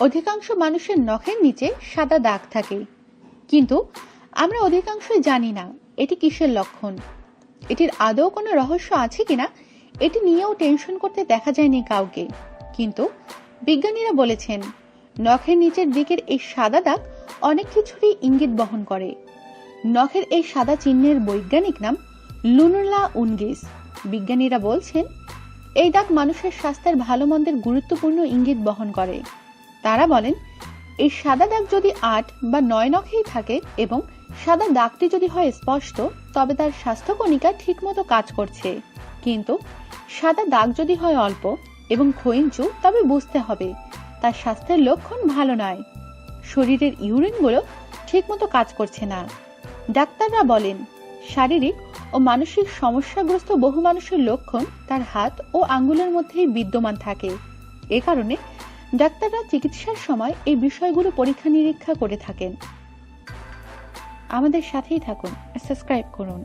অধিকাংশ মানুষের নখের নিচে সাদা দাগ থাকে। কিন্তু আমরা অধিকাংশই জানি না এটি কিসের লক্ষণ। এটির আদৌ কোনো রহস্য আছে কিনা, এটি নিয়েও টেনশন করতে দেখা যায়নি কাউকে। কিন্তু বিজ্ঞানীরা বলেছেন, নখের নিচের দিকের এই সাদা দাগ অনেক কিছুরই ইঙ্গিত বহন করে। নখের এই সাদা চিহ্নের বৈজ্ঞানিক নাম লুনুলা উনগিস। বিজ্ঞানীরা বলছেন, এই দাগ মানুষের স্বাস্থ্যের ভালো মন্দের গুরুত্বপূর্ণ ইঙ্গিত বহন করে। তারা বলেন, এই সাদা দাগ যদি আট বা নয় নখেই থাকে এবং সাদা দাগটি যদি হয় স্পষ্ট, তবে তার স্বাস্থ্যকণিকা ঠিকমতো কাজ করছে। কিন্তু সাদা দাগ যদি হয় অল্প এবং ক্ষয়িঞ্চু, তবে বুঝতে হবে, তার স্বাস্থ্যের লক্ষণ ভালো নয়। শরীরের ইউরিনগুলো ঠিকমতো কাজ করছে না। ডাক্তাররা বলেন, শারীরিক ও মানসিক সমস্যাগ্রস্ত বহু মানুষের লক্ষণ তার হাত ও আঙ্গুলের মধ্যেই বিদ্যমান থাকে। এ কারণে ডাক্তাররা চিকিৎসার সময় এই বিষয়গুলো পরীক্ষা নিরীক্ষা করে থাকেন। আমাদের সাথেই থাকুন সাবস্ক্রাইব করুন।